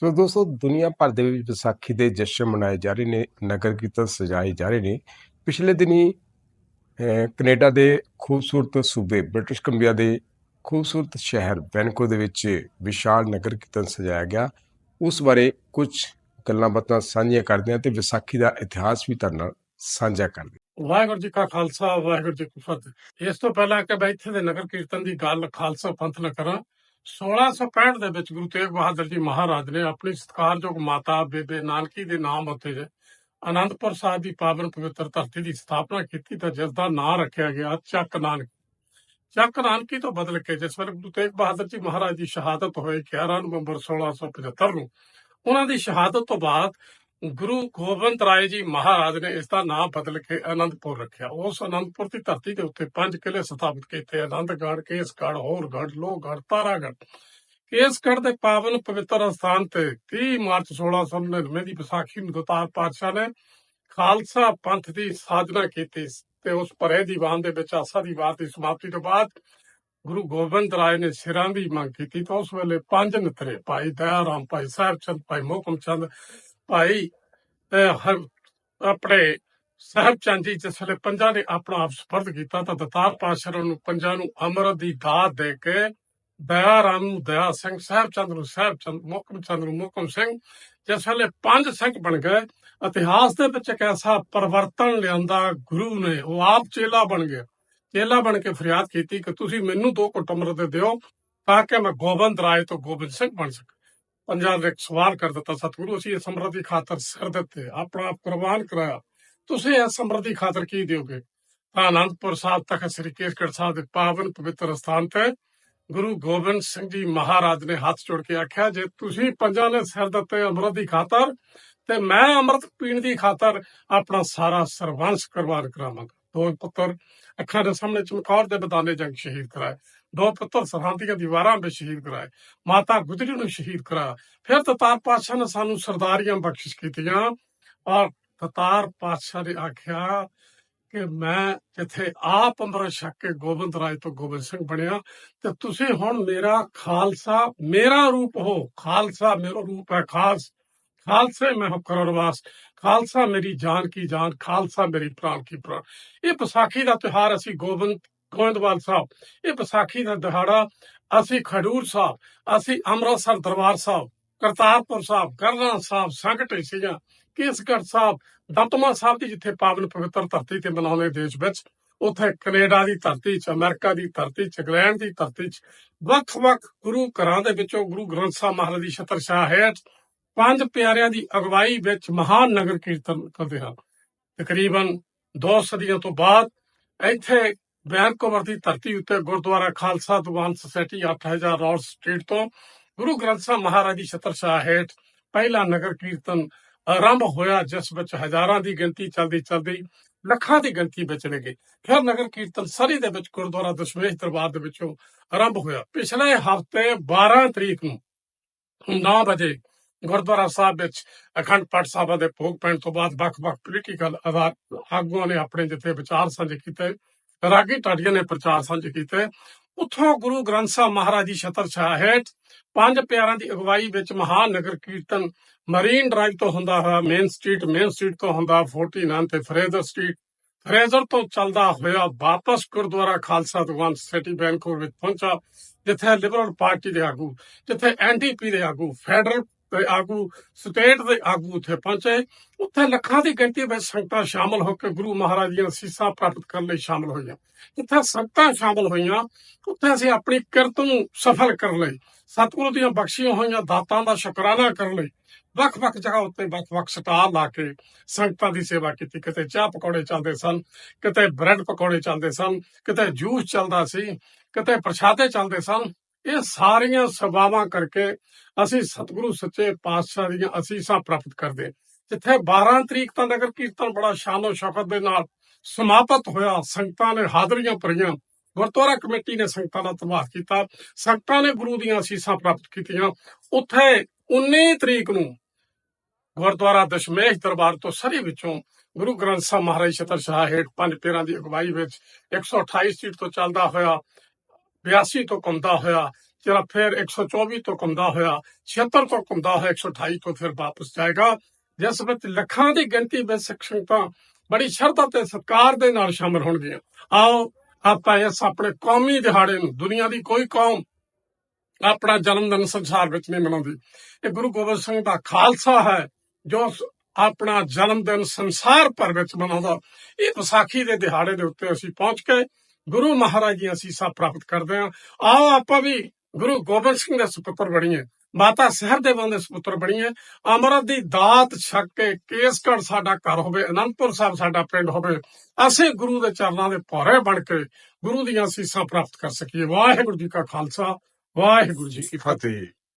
ਸੋ ਦੋਸਤੋ, ਦੁਨੀਆ ਭਰ ਦੇ ਵਿੱਚ ਵਿਸਾਖੀ ਦੇ ਜਸ਼ਨ ਮਨਾਏ ਜਾ ਰਹੇ ਨੇ, ਨਗਰ ਕੀਰਤਨ ਸਜਾਏ ਜਾ ਰਹੇ ਨੇ। ਪਿਛਲੇ ਦਿਨੀ ਕੈਨੇਡਾ ਦੇ ਖੂਬਸੂਰਤ ਸੂਬੇ ਬ੍ਰਿਟਿਸ਼ ਕੰਬੀਆ ਦੇ ਖੂਬਸੂਰਤ ਸ਼ਹਿਰ ਵੈਨਕੋ ਦੇ ਵਿੱਚ ਵਿਸ਼ਾਲ ਨਗਰ ਕੀਰਤਨ ਸਜਾਇਆ ਗਿਆ। ਉਸ ਬਾਰੇ ਕੁਝ ਗੱਲਾਂ ਬਾਤਾਂ ਸਾਂਝੀਆਂ ਕਰਦੇ ਹਾਂ ਤੇ ਵਿਸਾਖੀ ਦਾ ਇਤਿਹਾਸ ਵੀ ਤੁਹਾਡੇ ਨਾਲ ਸਾਂਝਾ ਕਰਦੇ ਵਾਹਿਗੁਰੂ ਜੀ ਕਾ ਖਾਲਸਾ, ਵਾਹਿਗੁਰੂ ਜੀ ਕੀ ਫਤਿਹ। ਇਸ ਤੋਂ ਪਹਿਲਾਂ ਕਿ ਮੈਂ ਇੱਥੇ ਦੇ ਨਗਰ ਕੀਰਤਨ ਦੀ ਗੱਲ ਖਾਲਸਾ ਪੰਥ ਨਾਲ ਕਰਾਂ 1665 ਦੇ ਵਿੱਚ ਗੁਰੂ ਤੇਗ ਬਹਾਦਰ ਜੀ ਮਹਾਰਾਜ ਨੇ ਆਪਣੀ ਸਤਿਕਾਰਯੋਗ ਮਾਤਾ ਬੇਬੇ ਨਾਨਕੀ ਦੇ ਨਾਮ ਉੱਤੇ ਅਨੰਦਪੁਰ ਸਾਹਿਬ ਦੀ ਪਾਵਨ ਪਵਿੱਤਰ ਧਰਤੀ ਦੀ ਸਥਾਪਨਾ ਕੀਤੀ ਤਾਂ ਜਿਸ ਦਾ ਨਾਮ ਰੱਖਿਆ ਗਿਆ ਚੱਕ ਨਾਨਕ। ਚੱਕ ਨਾਨਕੀ ਤੋਂ ਬਦਲ ਕੇ ਜਿਸ ਵੇਲੇ ਗੁਰੂ ਤੇਗ ਬਹਾਦਰ ਜੀ ਮਹਾਰਾਜ ਦੀ ਸ਼ਹਾਦਤ ਹੋਏ 11 ਨਵੰਬਰ 1675 ਨੂੰ, ਉਹਨਾਂ ਦੀ ਸ਼ਹਾਦਤ ਤੋਂ ਬਾਅਦ ਗੁਰੂ ਗੋਬਿੰਦ ਰਾਏ ਜੀ ਮਹਾਰਾਜ ਨੇ ਇਸ ਦਾ ਨਾਮ ਬਦਲ ਕੇ ਆਨੰਦਪੁਰ ਰੱਖਿਆ। ਉਸ ਆਨੰਦਪੁਰ ਦੀ ਧਰਤੀ ਦੇ ਉੱਤੇ ਪੰਜ ਕਿਲੇ ਸਥਾਪਿਤ ਕੀਤੇ। ਆਨੰਦਗੜ੍ਹ, ਕੇਸਗੜ੍ਹ, ਹੋਰਗੜ੍ਹ, ਲੋਹਗੜ੍ਹ, ਤਾਰਾਗੜ੍ਹ। ਕੇਸਗੜ੍ਹ ਦੇ ਪਾਵਨ ਪਵਿੱਤਰ ਸਥਾਨ ਤੇ 30 ਮਾਰਚ 1699 ਦੀ ਵਿਸਾਖੀ ਨੂੰ ਦਤਾਰ ਪਾਤਸ਼ਾਹ ਨੇ ਖਾਲਸਾ ਪੰਥ ਦੀ ਸਾਜਨਾ ਕੀਤੀ ਤੇ ਉਸ ਭਰੇ ਦੀਵਾਨ ਦੇ ਵਿੱਚ ਆਸਾ ਦੀ ਵਾਰ ਦੀ ਸਮਾਪਤੀ ਤੋਂ ਬਾਅਦ ਗੁਰੂ ਗੋਬਿੰਦ ਰਾਏ ਨੇ ਸਿਰਾਂ ਦੀ ਮੰਗ ਕੀਤੀ। ਤਾਂ ਉਸ ਵੇਲੇ ਪੰਜ ਨਿਤਰੇ, ਭਾਈ ਦਇਆ ਰਾਮ, ਭਾਈ ਸਾਹਿਬ ਚੰਦ, ਭਾਈ ਮੋਹਕਮ ਚੰਦ ਭਾਈ ਹਰ- ਆਪਣੇ ਸਾਹਿਬ ਚੰਦ ਜਿਸ ਵੇਲੇ ਪੰਜਾਂ ਨੇ ਆਪਣਾ ਆਪ ਸਪਰਦ ਕੀਤਾ ਤਾਂ ਦਤਾਰ ਪਾਤਸ਼ਾਹ ਨੂੰ ਪੰਜਾਂ ਨੂੰ ਅੰਮ੍ਰਿਤ ਦੀ ਦਾਤ ਦੇ ਕੇ ਦਇਆ ਰਾਮ ਨੂੰ ਦਇਆ ਸਿੰਘ ਸਾਹਿਬ ਚੰਦ ਨੂੰ ਸਾਹਿਬ ਚੰਦ ਮੁਕਮ ਚੰਦ ਨੂੰ ਮੁਕਮ ਸਿੰਘ, ਜਿਸ ਵੇਲੇ ਪੰਜ ਸਿੰਘ ਬਣ ਗਏ, ਇਤਿਹਾਸ ਦੇ ਵਿੱਚ ਇੱਕ ਐਸਾ ਪਰਿਵਰਤਨ ਲਿਆਂਦਾ ਗੁਰੂ ਨੇ, ਉਹ ਆਪ ਚੇਲਾ ਬਣ ਗਿਆ। ਚੇਲਾ ਬਣ ਕੇ ਫਰਿਆਦ ਕੀਤੀ ਕਿ ਤੁਸੀਂ ਮੈਨੂੰ ਦੋ ਘੁੱਟ ਅੰਮ੍ਰਿਤ ਦਿਓ ਤਾਂ ਕਿ ਮੈਂ ਗੋਬਿੰਦ ਰਾਏ ਤੋਂ ਗੋਬਿੰਦ ਸਿੰਘ ਬਣ ਸਕਾਂ। ਪੰਜਾਬ ਦੇ ਇੱਕ ਸਵਾਲ ਕਰ ਦਿੱਤਾ ਸਤਿਗੁਰੂ ਅਸੀਂ ਇਸ ਅੰਮ੍ਰਿਤ ਦੀ ਖਾਤਰ ਸਿਰ ਦਿੱਤੇ ਆਪਣਾ ਆਪ ਕੁਰਬਾਨ ਕਰਾਇਆ ਤੁਸੀਂ ਇਸ ਅੰਮ੍ਰਿਤ ਦੀ ਖਾਤਰ ਕੀ ਦਿਓਗੇ ਤਾਂ ਅਨੰਦਪੁਰ ਸਾਹਿਬ ਤਖਤ ਸ੍ਰੀ ਕੇਸਗੜ੍ਹ ਸਾਹਿਬ ਦੇ ਪਾਵਨ ਪਵਿੱਤਰ ਸਥਾਨ ਤੇ ਗੁਰੂ ਗੋਬਿੰਦ ਸਿੰਘ ਜੀ ਮਹਾਰਾਜ ਨੇ ਹੱਥ ਜੋੜ ਕੇ ਆਖਿਆ ਜੇ ਤੁਸੀਂ ਪੰਜਾਂ ਨੇ ਸਿਰ ਦਿੱਤੇ ਅੰਮ੍ਰਿਤ ਦੀ ਖਾਤਰ ਤੇ ਮੈਂ ਅੰਮ੍ਰਿਤ ਪੀਣ ਦੀ ਖਾਤਰ ਆਪਣਾ ਸਾਰਾ ਸਰਵੰਸ ਕੁਰਬਾਨ ਕਰਾਵਾਂਗਾ ਦੋ ਪੁੱਤਰ ਅੱਖਾਂ ਦੇ ਸਾਹਮਣੇ ਚਮਕੌਰ ਦੇ ਬਦਾਨੇ ਜੰਗ ਸ਼ਹੀਦ ਕਰਾਏ। ਦੋ ਪੁੱਤਰ ਸਰਹੰਦ ਦੀਆਂ ਦੀਵਾਰਾਂ ਵਿੱਚ ਸ਼ਹੀਦ ਕਰਾਏ। ਮਾਤਾ ਗੁਜਰੀ ਨੂੰ ਸ਼ਹੀਦ ਕਰਾਇਆ। ਫਿਰ ਤਤਾਰ ਪਾਤਸ਼ਾਹ ਨੇ ਸਾਨੂੰ ਸਰਦਾਰੀਆਂ ਬਖਸ਼ਿਸ਼ ਕੀਤੀਆਂ ਔਰ ਤਤਾਰ ਪਾਤਸ਼ਾਹ ਨੇ ਆਖਿਆ ਕਿ ਮੈਂ ਜਿੱਥੇ ਆਪ ਅੰਮ੍ਰਿਤ ਛਕ ਕੇ ਗੋਬਿੰਦ ਰਾਏ ਤੋਂ ਗੋਬਿੰਦ ਸਿੰਘ ਬਣਿਆ, ਤੇ ਤੁਸੀਂ ਹੁਣ ਮੇਰਾ ਖਾਲਸਾ, ਮੇਰਾ ਰੂਪ ਹੋ। ਖਾਲਸਾ ਮੇਰਾ ਰੂਪ ਹੈ ਖਾਸ ਖਾਲਸੇ ਮੈਂ ਹੋ ਕਰਨਵਾਸ ਖਾਲਸਾ ਮੇਰੀ ਜਾਨ ਕੀ ਜਾਨ, ਖਾਲਸਾ ਮੇਰੀ ਪ੍ਰਾਣ ਕੀ ਪ੍ਰਾਣ। ਇਹ ਵਿਸਾਖੀ ਦਾ ਤਿਉਹਾਰ ਅਸੀਂ ਗੋਬਿੰਦ, ਗੋਇੰਦਵਾਲ ਸਾਹਿਬ, ਇਹ ਵਿਸਾਖੀ ਦਾ ਦਿਹਾੜਾ ਅਸੀਂ ਖਡੂਰ ਸਾਹਿਬ, ਅਸੀਂ ਅੰਮ੍ਰਿਤਸਰ ਦਰਬਾਰ ਸਾਹਿਬ, ਕਰਤਾਰਪੁਰ ਸਾਹਿਬ ਗਰਨਾ ਸਾਹਿਬ ਸੰਗਤ ਢੇਸੀਆਂ, ਕੇਸਗੜ੍ਹ ਸਾਹਿਬ, ਦਮਦਮਾ ਸਾਹਿਬ ਦੀ ਜਿੱਥੇ ਪਾਵਨ ਪਵਿੱਤਰ ਧਰਤੀ ਤੇ ਮਨਾਉਂਦੇ ਦੇਸ਼ ਵਿੱਚ, ਉੱਥੇ ਕੈਨੇਡਾ ਦੀ ਧਰਤੀ 'ਚ, ਅਮਰੀਕਾ ਦੀ ਧਰਤੀ 'ਚ, ਇੰਗਲੈਂਡ ਦੀ ਧਰਤੀ 'ਚ, ਵੱਖ-ਵੱਖ ਗੁਰੂ ਘਰਾਂ ਦੇ ਵਿੱਚੋਂ ਗੁਰੂ ਗ੍ਰੰਥ ਸਾਹਿਬ ਮਹਾਰਾਜ ਦੀ ਛਤਰ ਛਾਇਆ ਹੇਠ ਪੰਜ ਪਿਆਰਿਆਂ ਦੀ ਅਗਵਾਈ ਵਿੱਚ ਮਹਾਨ ਨਗਰ ਕੀਰਤਨ ਕਰਦੇ ਹਨ। ਤਕਰੀਬਨ ਦੋ ਸਦੀਆਂ ਤੋਂ ਬਾਅਦ ਇੱਥੇ ਵੈਨਕੂਵਰ ਦੀ ਧਰਤੀ ਉੱਤੇ Gurdwara Khalsa Diwan society 8000 Ross street ਤੋਂ ਗੁਰੂ ਗ੍ਰੰਥ ਸਾਹਿਬ ਮਹਾਰਾਜ ਦੀ ਛਤਰ ਹੇਠ ਪਹਿਲਾ ਨਗਰ ਕੀਰਤਨ ਆਰੰਭ ਹੋਇਆ, ਜਿਸ ਵਿੱਚ ਹਜ਼ਾਰਾਂ ਦੀ ਗਿਣਤੀ ਚਲਦੀ ਚਲਦੀ ਲੱਖਾਂ ਦੀ ਗਿਣਤੀ ਵਿੱਚ ਚਲੇ ਫਿਰ ਨਗਰ ਕੀਰਤਨ ਸਰੀ ਦੇ ਵਿੱਚ ਗੁਰਦੁਆਰਾ ਦਸ਼ਮੇਸ਼ ਦਰਬਾਰ ਦੇ ਵਿੱਚੋਂ ਆਰੰਭ ਹੋਇਆ। ਪਿਛਲੇ ਹਫ਼ਤੇ 12 ਤਰੀਕ ਨੂੰ 9 ਵਜੇ ਗੁਰਦੁਆਰਾ ਸਾਹਿਬ ਵਿੱਚ ਅਖੰਡ ਪਾਠ ਸਾਹਿਬਾਂ ਦੇ ਭੋਗ ਪੈਣ ਤੋਂ ਬਾਅਦ ਵੱਖ-ਵੱਖ ਪੋਲੀਟੀਕਲ ਆਗੂਆਂ ਨੇ ਆਪਣੇ ਜਿੱਥੇ ਵਿਚਾਰ ਸਾਂਝੇ ਕੀਤੇ, ਰਾਗੀ ਢਾਡੀਆਂ ਨੇ ਪ੍ਰਚਾਰ ਸਾਂਝੇ ਕੀਤੇ। ਉੱਥੋਂ ਗੁਰੂ ਗ੍ਰੰਥ ਸਾਹਿਬ ਮਹਾਰਾਜ ਦੀ ਛਤਰ ਛਾਇਆ ਹੇਠ ਪੰਜ ਪਿਆਰਾਂ ਦੀ ਅਗਵਾਈ ਵਿੱਚ ਮਹਾਨਗਰ ਕੀਰਤਨ ਮਰੀਨ ਡਰਾਈਵ ਤੋਂ ਹੁੰਦਾ ਹੋਇਆ ਮੇਨ ਸਟਰੀਟ ਮੇਨ ਸਟਰੀਟ ਤੋਂ ਹੁੰਦਾ 49 ਤੇ ਫਰੇਜ਼ਰ ਸਟਰੀਟ ਫਰੇਜ਼ਰ ਤੋਂ ਚੱਲਦਾ ਹੋਇਆ ਵਾਪਸ ਗੁਰਦੁਆਰਾ ਖਾਲਸਾ ਦੀਵਾਨ ਸਿਟੀ ਬੈਂਕੂਰ ਵਿੱਚ ਪਹੁੰਚਾ, ਜਿੱਥੇ ਲਿਬਰਲ ਪਾਰਟੀ ਦੇ ਆਗੂ, ਜਿੱਥੇ ਐਨਡੀਪੀ ਦੇ ਆਗੂ ਫੈਡਰਲ ਦੇ ਆਗੂ ਸਟੇਟ ਦੇ ਆਗੂ ਉੱਥੇ ਪਹੁੰਚੇ। ਉੱਥੇ ਲੱਖਾਂ ਦੀ ਗਿਣਤੀ ਵਿੱਚ ਸੰਗਤਾਂ ਸ਼ਾਮਲ ਹੋ ਕੇ ਗੁਰੂ ਮਹਾਰਾਜ ਦੀਆਂ ਸੀਸਾਂ ਪ੍ਰਾਪਤ ਕਰਨ ਲਈ ਸ਼ਾਮਲ ਹੋਈਆਂ। ਜਿੱਥੇ ਸੰਗਤਾਂ ਸ਼ਾਮਲ ਹੋਈਆਂ, ਉੱਥੇ ਅਸੀਂ ਆਪਣੀ ਕਿਰਤ ਨੂੰ ਸਫਲ ਕਰਨ ਲਈ, ਸਤਿਗੁਰੂ ਦੀਆਂ ਬਖਸ਼ੀਆਂ ਹੋਈਆਂ, ਦਾਤਾਂ ਦਾ ਸ਼ੁਕਰਾਨਾ ਕਰਨ ਲਈ ਵੱਖ-ਵੱਖ ਜਗ੍ਹਾ ਉੱਤੇ ਵੱਖ-ਵੱਖ ਸਟਾਲ ਲਾ ਕੇ ਸੰਗਤਾਂ ਦੀ ਸੇਵਾ ਕੀਤੀ। ਕਿਤੇ ਚਾਹ ਪਕੌੜੇ ਚੱਲਦੇ ਸਨ, ਕਿਤੇ ਬ੍ਰੈਡ ਪਕੌੜੇ ਚੱਲਦੇ ਸਨ, ਕਿਤੇ ਜੂਸ ਚੱਲਦਾ ਸੀ, ਕਿਤੇ ਪ੍ਰਸ਼ਾਦੇ ਚੱਲਦੇ ਸਨ। ਇਹ ਸਾਰੀਆਂ ਸੇਵਾਵਾਂ ਕਰਕੇ ਅਸੀਂ ਸਤਿਗੁਰੂ ਸੱਚੇ ਪਾਤਸ਼ਾਹ ਦੀਆਂ ਅਸੀਸਾਂ ਪ੍ਰਾਪਤ ਕਰਦੇ ਜਿੱਥੇ 12 ਤਰੀਕ ਤਾਂ ਨਗਰ ਕੀਰਤਨ ਬੜਾ ਸ਼ਾਨੋ ਸ਼ੌਕਤ ਦੇ ਨਾਲ ਸਮਾਪਤ ਹੋਇਆ, ਸੰਗਤਾਂ ਨੇ ਹਾਜ਼ਰੀਆਂ ਭਰੀਆਂ, ਗੁਰਦੁਆਰਾ ਕਮੇਟੀ ਨੇ ਸੰਗਤਾਂ ਦਾ ਧੰਨਵਾਦ ਕੀਤਾ, ਸੰਗਤਾਂ ਨੇ ਗੁਰੂ ਦੀਆਂ ਅਸੀਸਾਂ ਪ੍ਰਾਪਤ ਕੀਤੀਆਂ। ਉੱਥੇ 19 ਤਰੀਕ ਨੂੰ ਗੁਰਦੁਆਰਾ ਦਸ਼ਮੇਸ਼ ਦਰਬਾਰ ਤੋਂ ਸਰੀ ਵਿੱਚੋਂ ਗੁਰੂ ਗ੍ਰੰਥ ਸਾਹਿਬ ਮਹਾਰਾਜ ਛਤਰ ਸ਼ਾਹ ਹੇਠ ਪੰਜ ਪੀਰਾਂ ਦੀ ਅਗਵਾਈ ਵਿੱਚ 128 ਸੀਟ ਤੋਂ ਚੱਲਦਾ ਹੋਇਆ 82 ਤੋਂ ਘੁੰਮਦਾ ਹੋਇਆ, ਜਿਹੜਾ ਫਿਰ 124 ਤੋਂ ਘੁੰਮਦਾ ਹੋਇਆ 76 ਤੋਂ ਘੁੰਮਦਾ ਹੋਇਆ 128 ਤੋਂ ਫਿਰ ਵਾਪਸ ਜਾਏਗਾ। ਜਿਸ ਵਿੱਚ ਲੱਖਾਂ ਦੀ ਗਿਣਤੀ ਵਿੱਚ ਸਿੱਖ ਬੜੀ ਸ਼ਰਧਾ ਤੇ ਸਤਿਕਾਰ ਦੇ ਨਾਲ ਸ਼ਾਮਲ ਹੋਣਗੀਆਂ। ਆਓ, ਆਪਾਂ ਇਸ ਆਪਣੇ ਕੌਮੀ ਦਿਹਾੜੇ ਨੂੰ, ਦੁਨੀਆ ਦੀ ਕੋਈ ਕੌਮ ਆਪਣਾ ਜਨਮ ਦਿਨ ਸੰਸਾਰ ਵਿੱਚ ਨਹੀਂ ਮਨਾਉਂਦੀ। ਇਹ ਗੁਰੂ ਗੋਬਿੰਦ ਸਿੰਘ ਦਾ ਖਾਲਸਾ ਹੈ, ਜੋ ਆਪਣਾ ਜਨਮ ਦਿਨ ਸੰਸਾਰ ਭਰ ਵਿੱਚ ਮਨਾਉਂਦਾ। ਇਹ ਵਿਸਾਖੀ ਦੇ ਦਿਹਾੜੇ ਦੇ ਉੱਤੇ ਅਸੀਂ ਪਹੁੰਚ ਕੇ ਗੁਰੂ ਮਹਾਰਾਜ ਦੀਆਂ ਅਸੀਸਾਂ ਪ੍ਰਾਪਤ ਕਰਦੇ ਹਾਂ। ਆਓ ਆਪਾਂ ਵੀ ਗੁਰੂ ਗੋਬਿੰਦ ਸਿੰਘ ਦੇ ਸੁਪੁੱਤਰ ਬਣੀਏ। ਮਾਤਾ ਸਹਿਬਦੇਵਾਂ ਦੇ ਸੁਪੁੱਤਰ ਬਣੀਏ। ਅਮਰਤ ਦੀ ਦਾਤ ਛਕ ਕੇ ਕੇਸਗੜ੍ਹ ਸਾਡਾ ਘਰ ਹੋਵੇ, ਅਨੰਦਪੁਰ ਸਾਹਿਬ ਸਾਡਾ ਪਿੰਡ ਹੋਵੇ, ਅਸੀਂ ਗੁਰੂ ਦੇ ਚਰਨਾਂ ਦੇ ਭੋਰੇ ਬਣ ਕੇ ਗੁਰੂ ਦੀਆਂ ਅਸੀਸਾਂ ਪ੍ਰਾਪਤ ਕਰ ਸਕੀਏ। ਵਾਹਿਗੁਰੂ ਜੀ ਕਾ ਖਾਲਸਾ, ਵਾਹਿਗੁਰੂ ਜੀ ਕੀ ਫਤਿਹ।